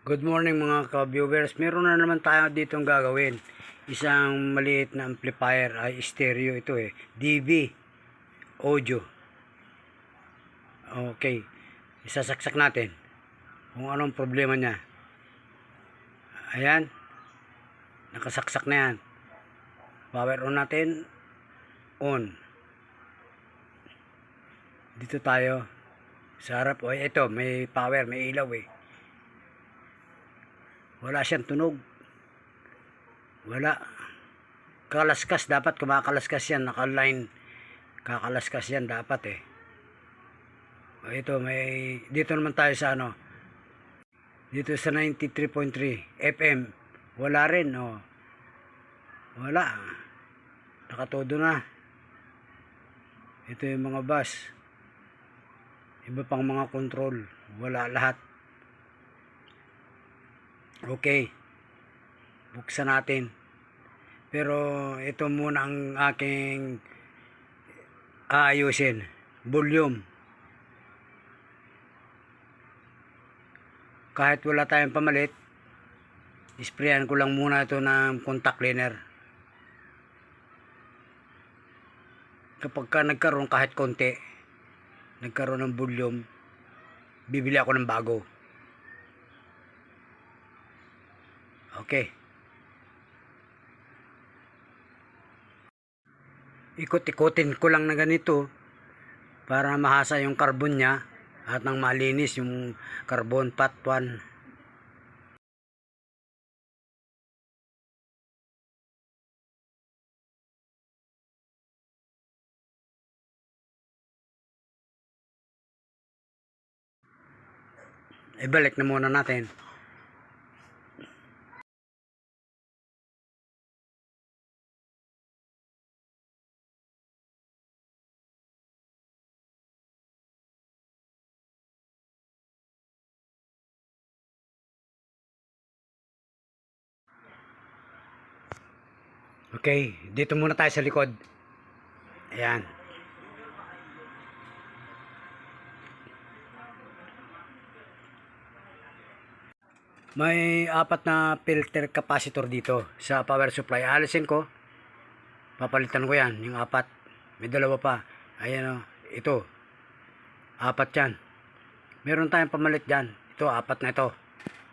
Good morning mga ka-viewers. Meron na naman tayo ditong gagawin. Isang maliit na amplifier ay stereo ito eh. DB audio. Okay. Isasaksak natin kung anong problema niya. Ayan. Nakasaksak na yan. Power on natin. On. Dito tayo. Sa harap. O, ito. May power. May ilaw eh. Wala siyang tunog. Wala. Kalaskas dapat kumakalaskas yan. Naka-line. Kakalaskas yan dapat eh. O ito may dito naman tayo sa ano. Dito sa 93.3 FM. Wala rin oh. Wala. Nakatodo na. Ito yung mga bus. Iba pang mga control. Wala lahat. Okay. Buksan natin. Pero ito muna ang aking aayusin. Volume. Kahit wala tayong pamalit, isprayan ko lang muna ito ng contact cleaner. Kapag ka nagkaroon kahit konti, nagkaroon ng volume, bibili ako ng bago. Okay. Ikot-ikotin ko lang na ganito para mahasa yung carbon niya at nang malinis yung carbon pat 1. Ibalik na muna natin. Okay, dito muna tayo sa likod. Ayan. May apat na filter capacitor dito sa power supply. Alisin ko. Papalitan ko yan, yung apat. May dalawa pa. Ayan o, ito. Apat yan. Meron tayong pamalit dyan. Ito, apat na ito.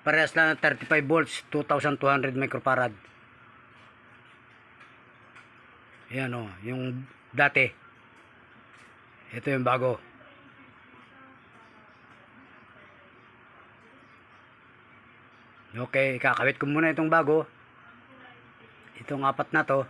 Parehas lang ng 35 volts, 2200 microfarad. Ayan o, yung dati. Ito yung bago. Okay, kakabit ko muna itong bago. Itong apat na to.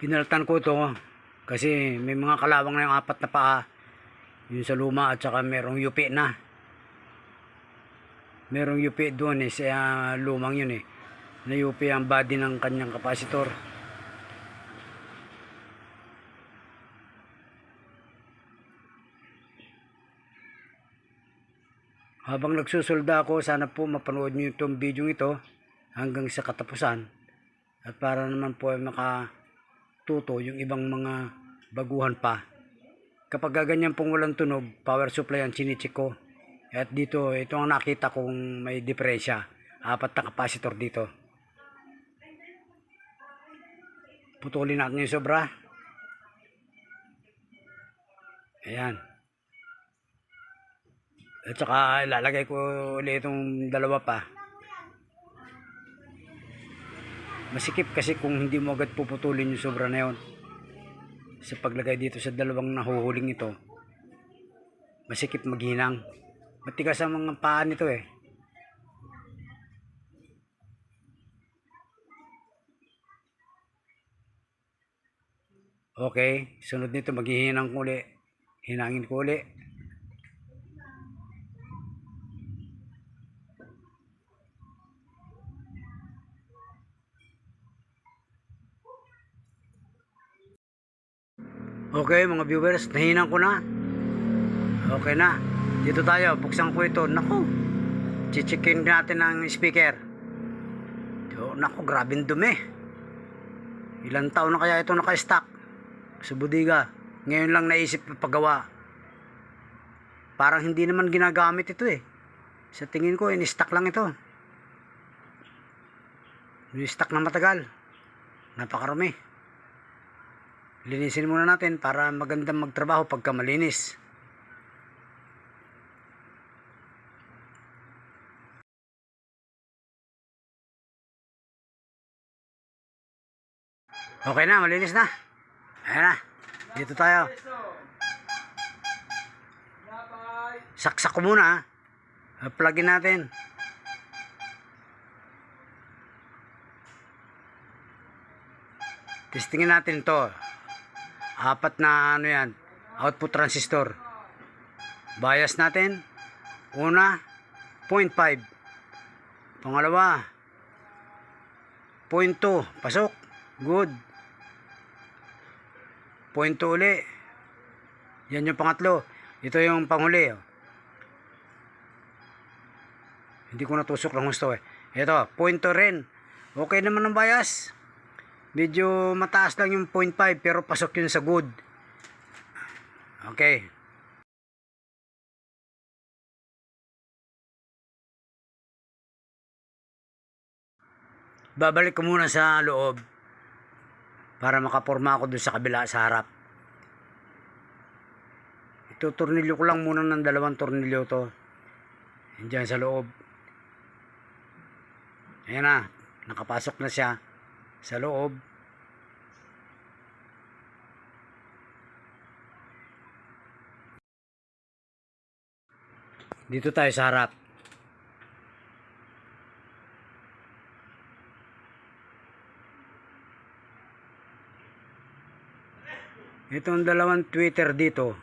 Pinaltan ko ito kasi may mga kalawang na yung apat na paa. Yung sa luma at saka merong yupi na. Merong yupi doon eh sa lumang yun eh. Na yupi ang body ng kanyang kapasitor. Habang nagsusulda ako, sana po mapanood nyo itong video ito hanggang sa katapusan. At para naman po ay makatuto yung ibang mga baguhan pa. Kapag gaganyan pong walang tunog, power supply ang sinichik ko. At dito, ito ang nakita kong may diferensya. Apat na kapasitor dito. Putulin natin yung sobra. Ayan. At saka ilalagay ko ulit itong dalawa pa. Masikip kasi kung hindi mo agad puputulin yung sobra na yun. Sa paglagay dito sa dalawang nahuhuling ito, masikip maghinang. Matigas ang mga paa nito eh. Okay, sunod nito maghihinang ko uli. Hinangin ko uli. Okay mga viewers, nahinang ko na. Okay na. Dito tayo. Buksan ko ito. Naku. Chichikin natin ang speaker. So, naku, grabing dumi. Ilang taon na kaya ito naka-stock sa budiga. Ngayon lang naisip pagawa. Parang hindi naman ginagamit ito eh. Sa tingin ko, in-stock lang ito. In-stock na matagal. Napakarami. Linisin muna natin para magandang magtrabaho pagka malinis. Okay na, malinis na. Ayan na. Dito tayo. Saksak ko muna. Plugin natin. Testingin natin to. Apat na ano yan. Output transistor. Bias natin. Una, 0.5. Pangalawa, 0.2. Pasok. Good. 0.2 uli. Yan yung pangatlo. Ito yung panghuli. oh. Hindi ko natusok lang gusto eh. Ito, 0.2 rin. Okay naman ang bias. Medyo mataas lang yung 0.5 pero pasok yun sa good. Okay. Babalik ko muna sa loob para makaporma ako dun sa kabila sa harap. Ito, tornilyo ko lang muna ng dalawang tornilyo to. Diyan sa loob. Ayan na, nakapasok na siya sa loob. Dito tayo sa harap. Itong dalawang Twitter dito,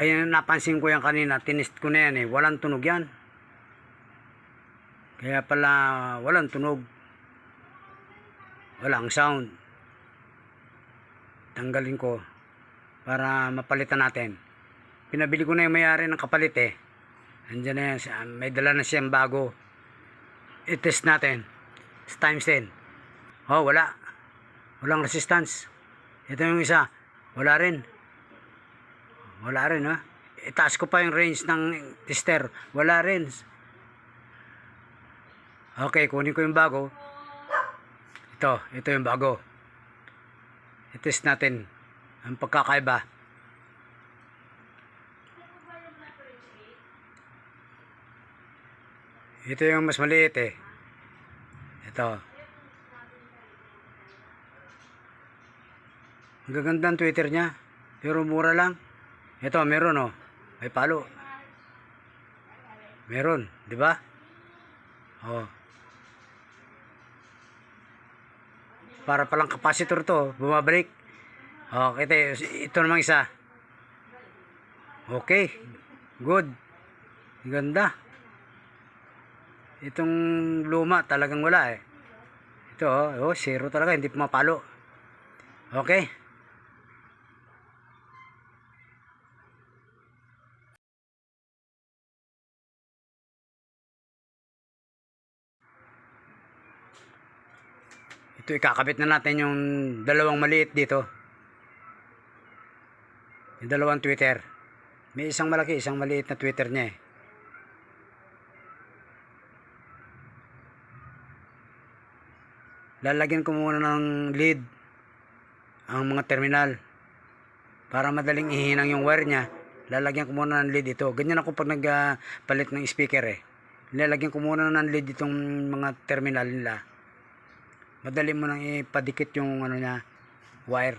ayun napansin ko yan kanina, tinist ko na yan eh, walang tunog yan. Kaya pala walang tunog. Walang sound. Tanggalin ko para mapalitan natin. Pinabili ko na yung mayari ng kapalit eh. Andiyan na yan, may dala na siyang bago. I-test natin. It's times 10. Oh, wala. Walang resistance. Ito yung isa. Wala rin. Wala rin ha. Itaas ko pa yung range ng tester. Wala rin. Okay, kunin ko yung bago. Ito, ito yung bago. I-test natin ang pagkakaiba. Ito yung mas maliit eh. Ito. Ang gaganda ang Twitter niya. Pero mura lang. Ito, meron oh. May palo. Meron, di ba? Oh. Para palang capacitor to, bumabalik. Oh, kita, ito namang isa. Okay. Good. Ganda. Itong luma talagang wala eh. Ito oh, oh zero talaga, hindi pumapalo. Okay. Ito ikakabit na natin yung dalawang maliit dito. Yung dalawang Twitter. May isang malaki, isang maliit na Twitter niya eh. Lalagyan ko muna ng lead ang mga terminal para madaling ihinang yung wire niya. Lalagyan ko muna ng lead ito. Ganyan ako pag nagpalit ng speaker eh. Lalagyan ko muna ng lead itong mga terminal nila. Madali mo nang ipadikit yung ano niya, wire.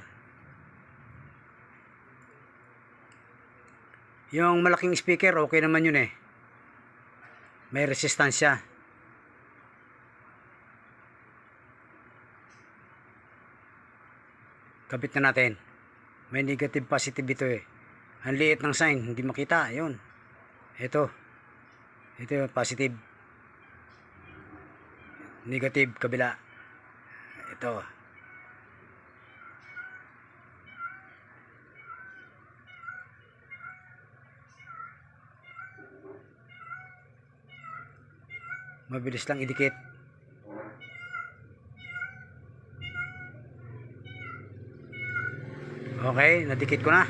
Yung malaking speaker, okay naman yun eh. May resistansya. Kabit na natin. May negative positive ito eh. Ang liit ng sign, hindi makita. Yun. Ito. Ito yung positive. Negative, kabila. Ito. Mabilis lang idikit. Okay, nadikit ko na.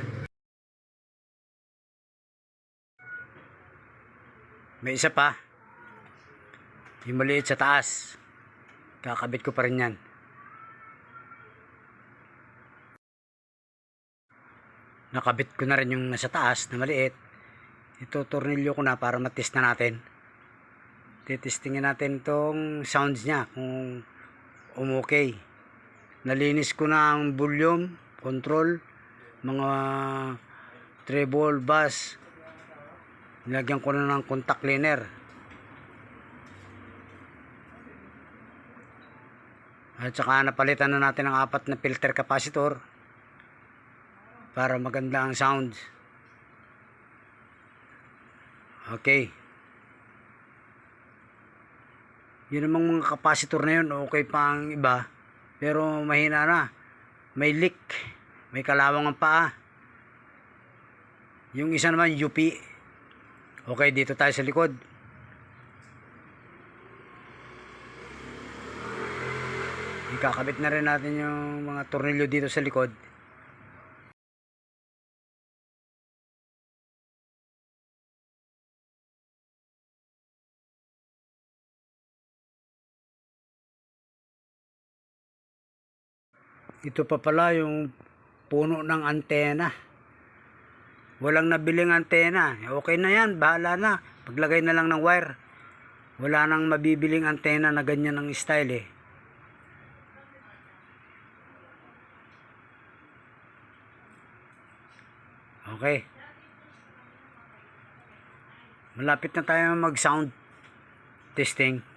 May isa pa. Yung maliit sa taas. Kakabit ko pa rin yan. Nakabit ko na rin yung nasa taas na maliit. Ito, tornilyo ko na para matest na natin. Titestingin natin tong sounds niya kung umokay. Nalinis ko na ang volume, control, mga treble, bass. Nilagyan ko na ng contact cleaner. At saka napalitan na natin ang apat na filter capacitor para maganda ang sound. Okay. Yun namang mga capacitor na yun, okay pa ang iba. Pero mahina na. May leak. May kalawang ang paa. Yung isa naman, UP. Okay, dito tayo sa likod. Ikakabit na rin natin yung mga tornilyo dito sa likod. Ito pa pala yung puno ng antena. Walang nabiling antena. Okay na yan, bahala na. Paglagay na lang ng wire. Wala nang mabibiling antena na ganyan ang style eh. Okay. Malapit na tayo mag sound testing.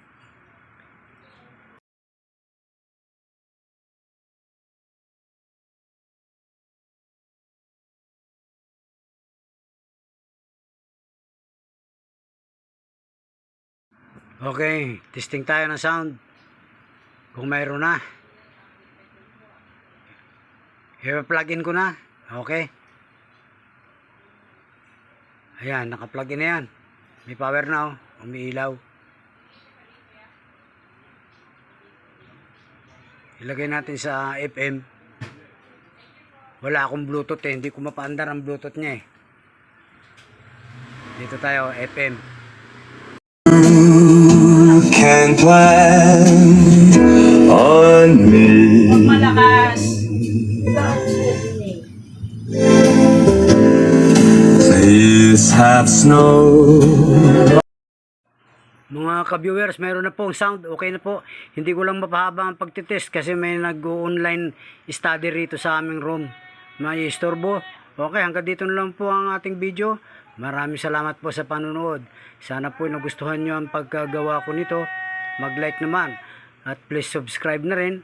Okay, testing tayo ng sound. Kung mayroon na. I-plug in ko na. Okay. Ayan, naka-plug in na yan. May power na oh. Umiilaw. Ilagay natin sa FM. Wala akong Bluetooth eh. Hindi ko mapaandar ang Bluetooth niya eh. Dito tayo, FM. Can plan on me. malakas. Please have snow. Mga ka-viewers, mayroon na po ang sound. Okay na po. Hindi ko lang mapahaba ang pagtitest kasi may nag-online study rito sa aming room. May istorbo. Okay, hanggang dito na lang po ang ating video. Maraming salamat po sa panonood. Sana po nagustuhan nyo ang pagkagawa ko nito. Mag-like naman. At please subscribe na rin